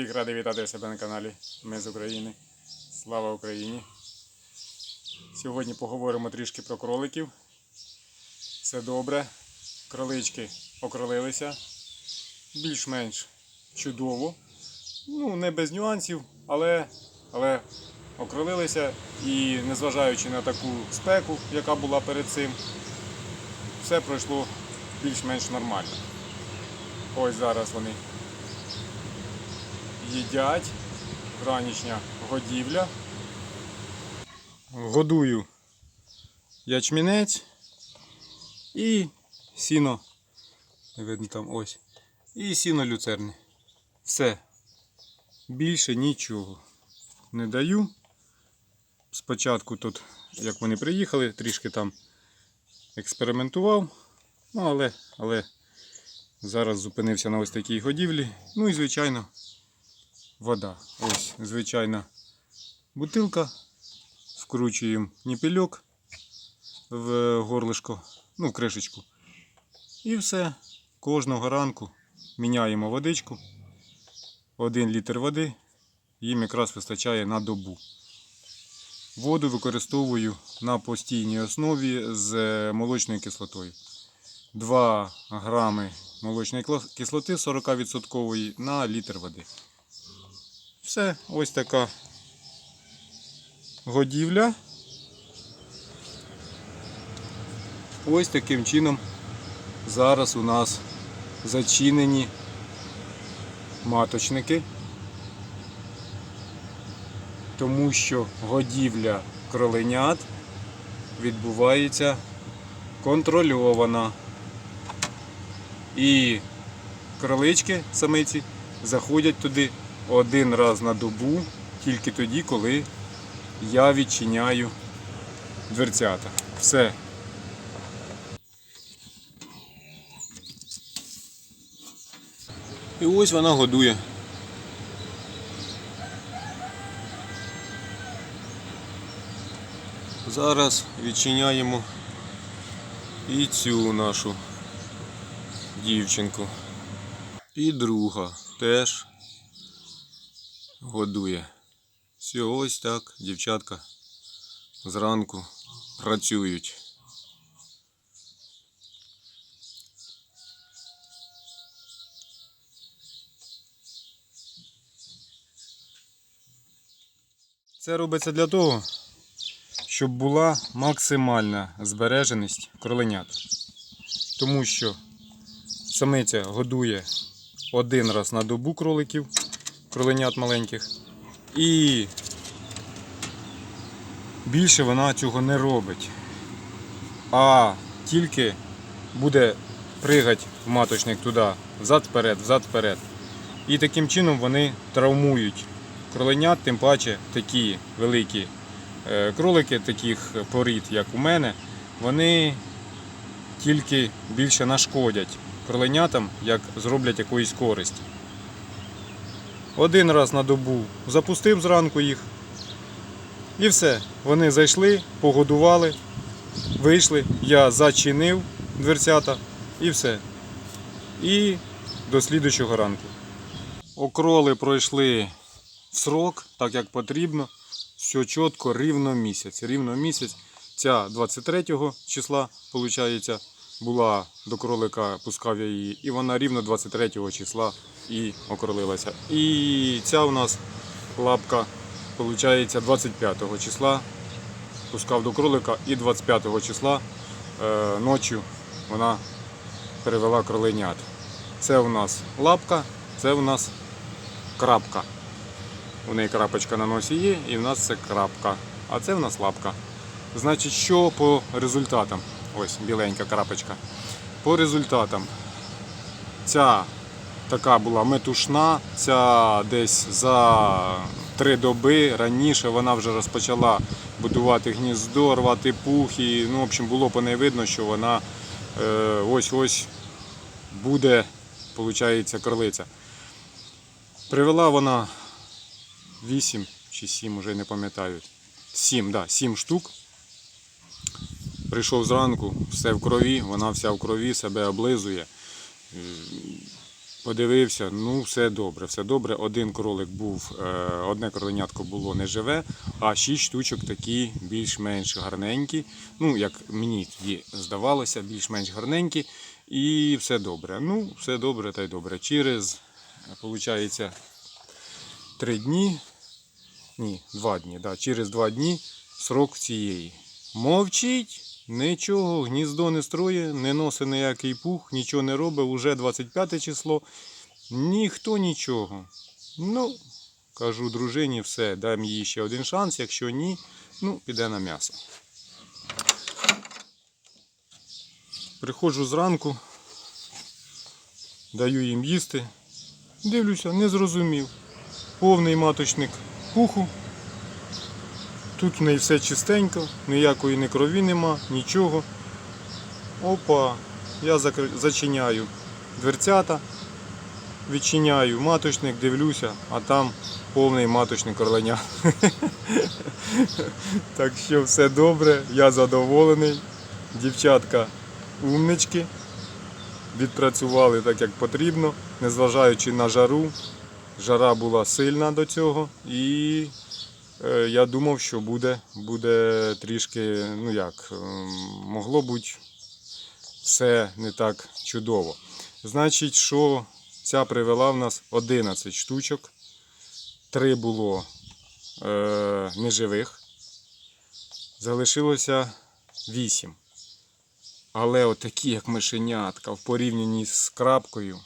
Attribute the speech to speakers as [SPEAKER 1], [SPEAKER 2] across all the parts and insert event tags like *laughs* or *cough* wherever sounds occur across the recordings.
[SPEAKER 1] Всіх радий вітати себе на каналі Ми з України. Слава Україні! Сьогодні поговоримо трішки про кроликів. Все добре. Кролички окролилися. Більш-менш чудово. Ну, не без нюансів, але, але окролилися і незважаючи на таку спеку, яка була перед цим, все пройшло більш-менш нормально. Ось зараз вони їдять. Вранішня годівля. Годую ячмінець і сіно. Не видно там ось. І сіно люцерни. Все. Більше нічого не даю. Спочатку тут, як вони приїхали, трішки там експериментував. Ну, але, але зараз зупинився на ось такій годівлі. Ну і звичайно вода. Ось звичайна бутилка. Вкручуємо ніпельок в горлишко, ну, в кришечку. І все. Кожного ранку міняємо водичку. Один літр води їм якраз вистачає на добу. Воду використовую на постійній основі з е, молочною кислотою. 2 грами молочної кислоти 40% на літр води. Все, ось така годівля. Ось таким чином зараз у нас зачинені маточники, тому що годівля кроленят відбувається контрольована. І кролички самиці заходять туди один раз на добу, тільки тоді, коли я відчиняю дверцята. Все. І ось вона годує. Зараз відчиняємо і цю нашу дівчинку. І друга теж годує. Все, ось так, дівчатка зранку працюють. Це робиться для того, щоб була максимальна збереженість кроленят. Тому що самиця годує один раз на добу кроликів, кроленят маленьких. І більше вона цього не робить. А тільки буде пригати в маточник туди, взад-вперед, взад-вперед. І таким чином вони травмують кроленят, тим паче такі великі е, кролики, таких порід, як у мене, вони тільки більше нашкодять кроленятам, як зроблять якоїсь користі. Один раз на добу запустив зранку їх. І все. Вони зайшли, погодували, вийшли, я зачинив дверцята і все. І до слідучого ранку. Окроли пройшли в срок, так як потрібно. Все чітко, рівно місяць. Рівно місяць. Ця 23 числа, виходить, була до кролика, пускав я її, і вона рівно 23 числа і окролилася. І ця у нас лапка, виходить, 25 числа пускав до кролика, і 25 числа е, ночі вона перевела кроленят. Це у нас лапка, це у нас крапка. У неї крапочка на носі є, і в нас це крапка. А це в нас лапка. Значить, що по результатам? Ось біленька крапочка. По результатам. Ця така була метушна, ця десь за три доби раніше вона вже розпочала будувати гніздо, рвати пух. І, ну, в общем, було по неї видно, що вона е, ось-ось буде, виходить, кролиця. Привела вона 8 чи 7, вже не пам'ятаю. 7, да, 7 штук. Прийшов зранку, все в крові, вона вся в крові, себе облизує. Подивився, ну все добре, все добре. Один кролик був, е, одне кроленятко було не живе, а шість штучок такі більш-менш гарненькі. Ну, як мені тоді здавалося, більш-менш гарненькі. І все добре. Ну, все добре та й добре. Через, виходить, три дні. Ні, два дні. Да, через два дні срок цієї. Мовчить, нічого, гніздо не строє, не носить ніякий пух, нічого не робить, уже 25 число. Ніхто нічого. Ну, кажу дружині, все, дам їй ще один шанс, якщо ні, ну, піде на м'ясо. Приходжу зранку, даю їм їсти. Дивлюся, не зрозумів. Повний маточник пуху. Тут в неї все чистенько, ніякої ні крові нема, нічого. Опа, я зачиняю дверцята, відчиняю маточник, дивлюся, а там повний маточник орленя. *laughs* Так що все добре, я задоволений. Дівчатка умнички, відпрацювали так, як потрібно, незважаючи на жару. Жара була сильна до цього і Я думав, що буде, буде трішки, ну як, ем, могло бути все не так чудово. Значить, що ця привела в нас 11 штучок. Три було е, неживих. Залишилося 8. Але отакі, як мишенятка, в порівнянні з крапкою,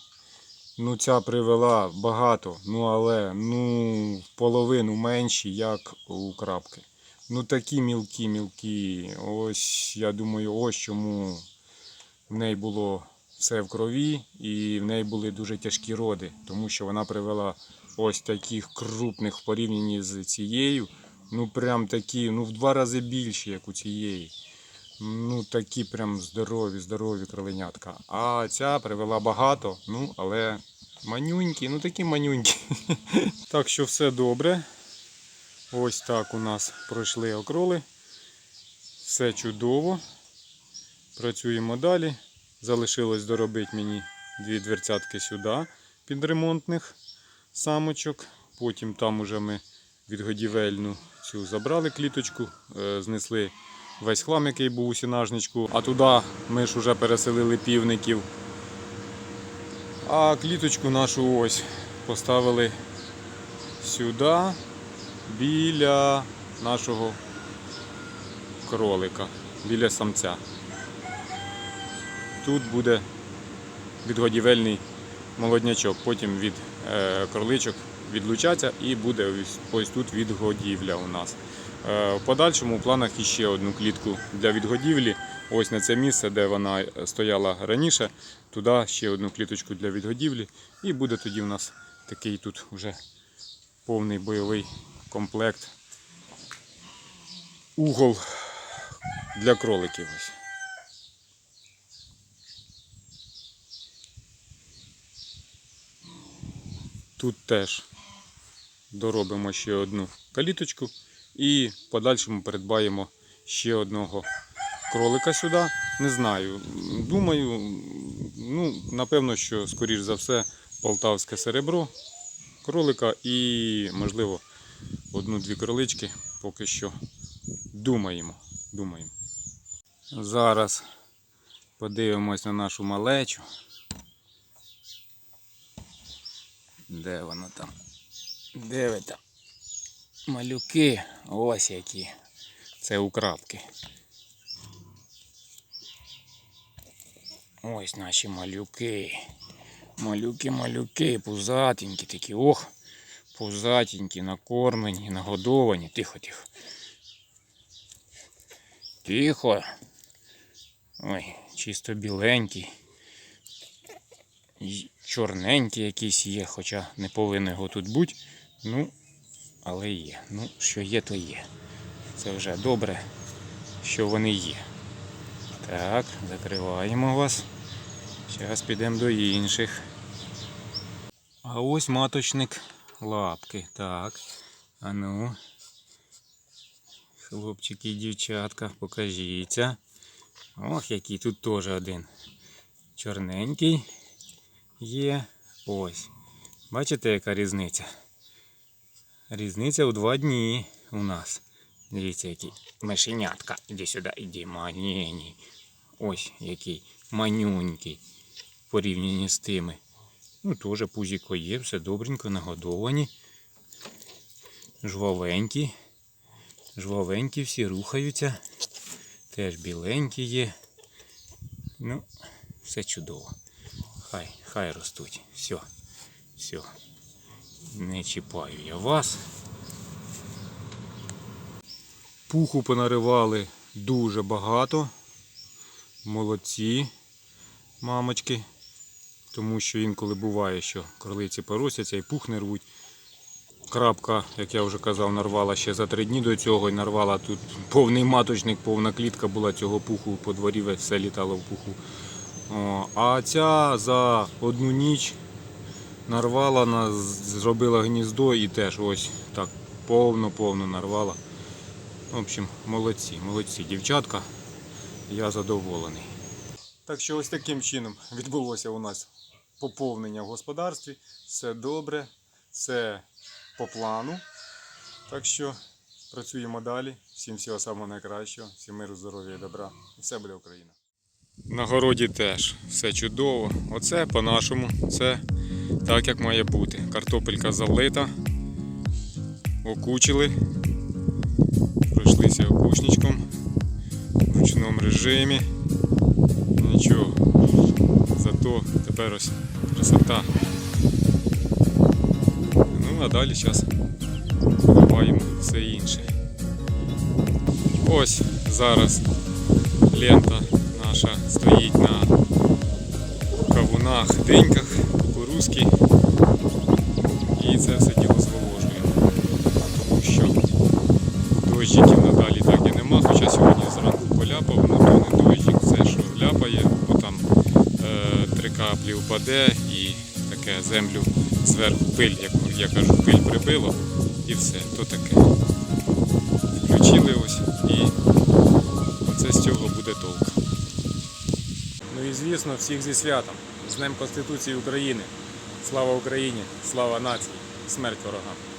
[SPEAKER 1] Ну, ця привела багато, ну але ну, в половину менші, як у крапки. Ну такі мілкі, мілкі. Ось я думаю, ось чому в неї було все в крові і в неї були дуже тяжкі роди, тому що вона привела ось таких крупних в порівнянні з цією. Ну прям такі, ну в два рази більші, як у цієї. Ну, такі прям здорові, здорові кроленятка. А ця привела багато, ну, але манюнькі, ну такі манюнькі. *laughs* Так що все добре. Ось так у нас пройшли окроли. Все чудово. Працюємо далі. Залишилось доробити мені дві дверцятки сюди під ремонтних самочок. Потім там уже ми відгодівельну цю забрали кліточку, е, знесли весь хлам, який був у сінажничку. А туди ми ж вже переселили півників. А кліточку нашу ось поставили сюди, біля нашого кролика, біля самця. Тут буде відгодівельний молоднячок, потім від е, кроличок відлучаться і буде ось, ось тут відгодівля у нас. Е, В подальшому в планах іще одну клітку для відгодівлі. Ось на це місце, де вона стояла раніше, туди ще одну кліточку для відгодівлі. І буде тоді у нас такий тут вже повний бойовий комплект. Угол для кроликів. Тут теж доробимо ще одну каліточку і в подальшому передбаємо ще одного кролика сюди. Не знаю. Думаю, ну, напевно, що, скоріш за все, полтавське серебро кролика і, можливо, одну-дві кролички поки що думаємо. думаємо. Зараз подивимось на нашу малечу. Де вона там? Де ви там? Малюки, ось які. Це украпки. Ось наші малюки. Малюки, малюки, пузатенькі такі. Ох, пузатенькі, накормлені, нагодовані. Тихо, тихо. Ой, чисто біленький. І Чорненький якийсь є, хоча не повинен його тут бути. Ну, але є. Ну, що є, то є. Це вже добре, що вони є. Так, закриваємо вас. Зараз підемо до інших. А ось маточник лапки. Так. А ну. Хлопчики і дівчатка, покажіться. Ох, який тут теж один. Чорненький є. Ось. Бачите, яка різниця? Різниця у два дні у нас. Дивіться, який мишенятка. Іди сюди, іди, манєній. Ось який манюнький. Порівняні з тими. Ну, теж пузіко є, все добренько, нагодовані. Жвавенькі. Жвавенькі всі рухаються. Теж біленькі є. Ну, все чудово. Хай, хай ростуть. Все. Все. Не чіпаю я вас. Пуху понаривали дуже багато. Молодці, мамочки. Тому що інколи буває, що кролиці поросяться і пух не рвуть. Крапка, як я вже казав, нарвала ще за три дні до цього і нарвала тут повний маточник, повна клітка була цього пуху, по дворі все літало в пуху. А ця за одну ніч нарвала, на, зробила гніздо і теж ось так повно-повно нарвала. В общем, молодці, молодці, дівчатка. Я задоволений. Так що ось таким чином відбулося у нас поповнення в господарстві. Все добре, все по плану. Так що працюємо далі. Всім всього самого найкращого, всім миру, здоров'я і добра. І все буде Україна. На городі теж все чудово. Оце по-нашому, це так як має бути. Картопелька залита, окучили, пройшлися окучничком в ручному режимі. Нічого. Зато тепер ось красота. Ну а далі зараз поливаємо все інше. Ось зараз лента наша стоїть на кавунах, деньках, кукурузки. І це все діло зволожуємо. Тому що дощиків надалі так і нема, хоча сьогодні зранку поляпав, ну то не дощик, все що ляпає, бо там е, три каплі впаде і таке землю зверху пиль, як я кажу, пиль прибило і все, то таке. Включили ось і оце з цього буде толк. Ну і звісно, всіх зі святом, з Днем Конституції України. Слава Україні, слава нації, смерть ворогам.